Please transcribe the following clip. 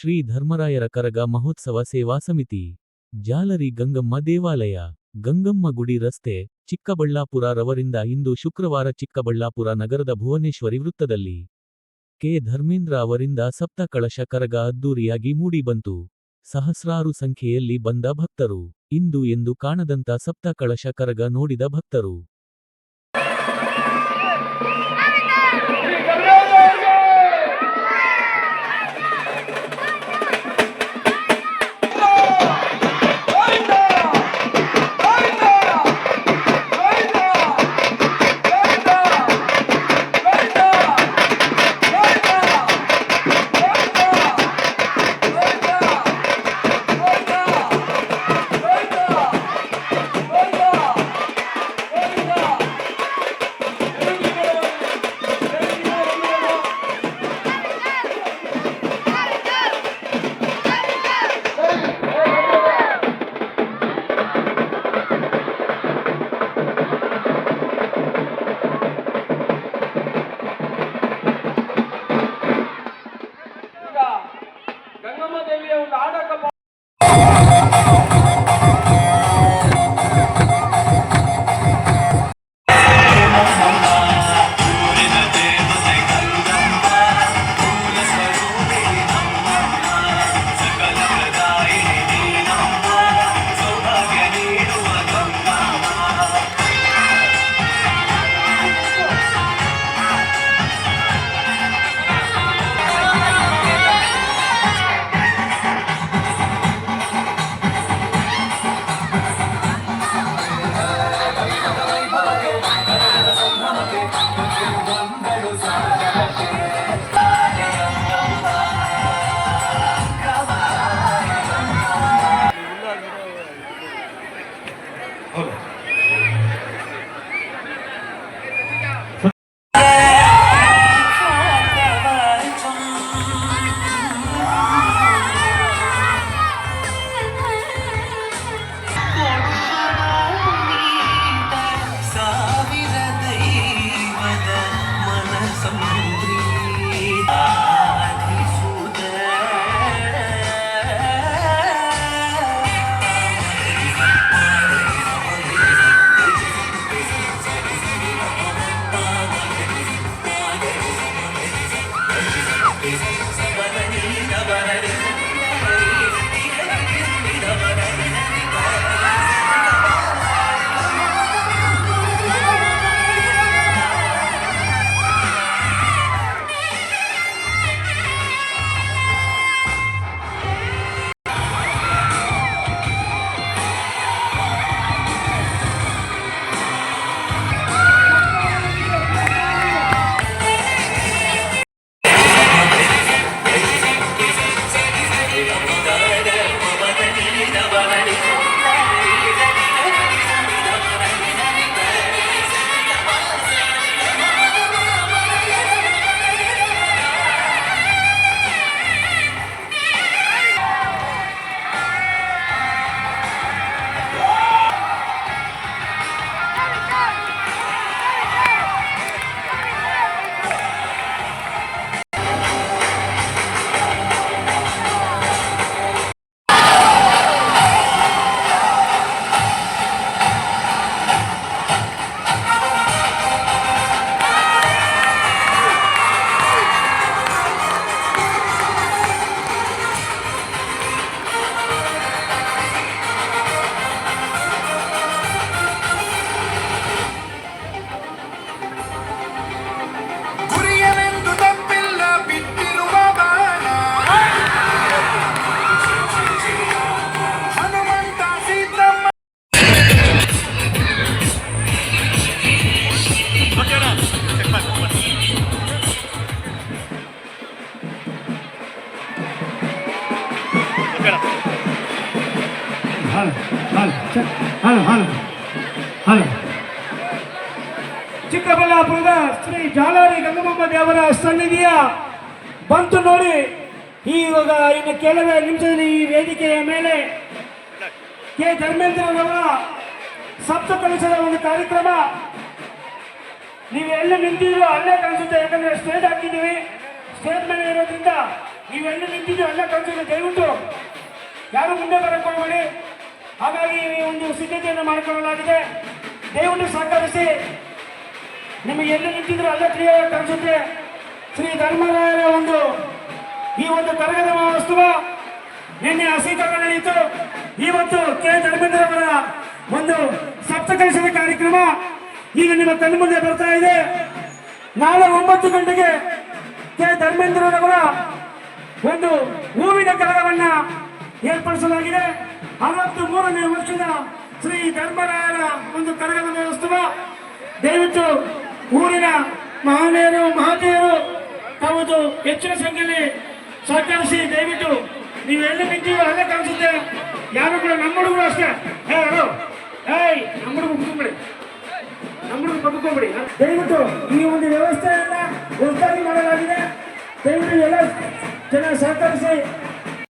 ಶ್ರೀ ಧರ್ಮರಾಯರ ಕರಗ ಮಹೋತ್ಸವ ಸೇವಾ ಸಮಿತಿ, ಜಾಲರಿ ಗಂಗಮ್ಮ ದೇವಾಲಯ, ಗಂಗಮ್ಮ ಗುಡಿ ರಸ್ತೆ, ಚಿಕ್ಕಬಳ್ಳಾಪುರ ರವರಿಂದ ಇಂದು ಶುಕ್ರವಾರ ಚಿಕ್ಕಬಳ್ಳಾಪುರ ನಗರದ ಭುವನೇಶ್ವರಿ ವೃತ್ತದಲ್ಲಿ ಕೆ. ಧರ್ಮೇಂದ್ರ ಅವರಿಂದ ಸಪ್ತ ಕಳಶ ಕರಗ ಅದ್ದೂರಿಯಾಗಿ ಮೂಡಿಬಂತು ಸಹಸ್ರಾರು ಸಂಖ್ಯೆಯಲ್ಲಿ ಬಂದ ಭಕ್ತರು, ಇಂದು ಎಂದು ಕಾಣದಂತ ಸಪ್ತ ಕಳಶ ಕರಗ ನೋಡಿದ ಭಕ್ತರು. ဟုတ်လား ಹಲೋ ಹಲೋ ಹಲೋ ಹಲೋ ಚಿಕ್ಕಬಳ್ಳಾಪುರದ ಶ್ರೀ ಜಾಲಾರಿ ಗಂಗಮ್ಮ ದೇವರ ಸನ್ನಿಧಿಯ ಬಂತು ನೋಡಿ. ಇವಾಗ ಇನ್ನು ಕೆಲವೇ ನಿಮಿಷದಲ್ಲಿ ಈ ವೇದಿಕೆಯ ಮೇಲೆ ಕೆ. ಧರ್ಮೇಂದ್ರವರ ಸಪ್ತ ಕಲಿಸದ ಒಂದು ಕಾರ್ಯಕ್ರಮ. ನೀವು ಎಲ್ಲ ನಿಂತಿದ್ರು ಅಲ್ಲೇ ಕಾಣಿಸುತ್ತೆ. ಯಾಕಂದ್ರೆ ಸ್ಟೇಜ್ ಹಾಕಿದ್ದೀವಿ. ಸ್ಟೇಜ್ ಮೇಲೆ ಇರೋದ್ರಿಂದ ನೀವೆಲ್ಲ ನಿಂತಿದ್ದು ಎಲ್ಲ ಕಾಣಿಸಿದ್ರೆ ದಯವಿಟ್ಟು ಯಾರು ಮುಂದೆ ಬರಕ್ಕೆ ಹೋಗಬೇಡಿ. ಹಾಗಾಗಿ ಒಂದು ಸಿದ್ಧತೆಯನ್ನು ಮಾಡಿಕೊಳ್ಳಲಾಗಿದೆ. ದಯವಿಟ್ಟು ಸಹಕರಿಸಿ ನಿಮಗೆ ಎಲ್ಲಿ ನಿಂತಿದ್ರು ಅಲ್ಲ ಕ್ಲಿಯರ್ ಕಾಣಿಸುತ್ತೆ ಶ್ರೀ ಧರ್ಮರಾಯರ ಒಂದು ಈ ಒಂದು ಕರಗದ ಮಹೋತ್ಸವ ನಿನ್ನೆ ಹಸೀಕರಣ ನಡೆಯಿತು. ಇವತ್ತು ಕೆ. ಧರ್ಮೇಂದ್ರ ಅವರ ಒಂದು ಸಪ್ತಕಲಿಸಿದ ಕಾರ್ಯಕ್ರಮ ಈಗ ನಿಮ್ಮ ಕಣ್ಣು ಮುಂದೆ ಬರ್ತಾ ಇದೆ. ನಾಳೆ ಒಂಬತ್ತು ಗಂಟೆಗೆ ಕೆ. ಧರ್ಮೇಂದ್ರರವರ ಒಂದು ಹೂವಿನ ಕರಗವನ್ನ ಏರ್ಪಡಿಸಲಾಗಿದೆ. ಅರವತ್ತು ಮೂರನೇ ವರ್ಷದ ಶ್ರೀ ಧರ್ಮರಾಯರ ಒಂದು ಕರಗದ ವ್ಯವಸ್ಥೆ ದಯವಿಟ್ಟು ಊರಿನ ಮಹನೀಯರು ಮಹನೀಯರು ತಾವು ಹೆಚ್ಚಿನ ಸಂಖ್ಯೆಯಲ್ಲಿ ಸಹಕರಿಸಿ, ದಯವಿಟ್ಟು ನೀವು ಎಲ್ಲಿ ನಿಂತೀವೋ ಅಲ್ಲೇ ಕಾಣಿಸುತ್ತೆ. ಯಾರು ಕೂಡ ನಮ್ಮ ಹುಡುಗರು ಅಷ್ಟೇ. ಹೇ ಯಾರು? ಏಯ್, ನಮ್ಮ ಹುಡುಗ ಕುತ್ಕೊಂಬಿಡಿ. ನಮ್ಮ ಹುಡುಗ ಬದುಕೋಬಿಡಿ ದಯವಿಟ್ಟು ಈ ಒಂದು ವ್ಯವಸ್ಥೆಯನ್ನ ಹೊಸದಾಗಿ ಮಾಡಲಾಗಿದೆ. ದಯವಿಟ್ಟು ಎಲ್ಲ ಜನ ಸಹಕರಿಸಿ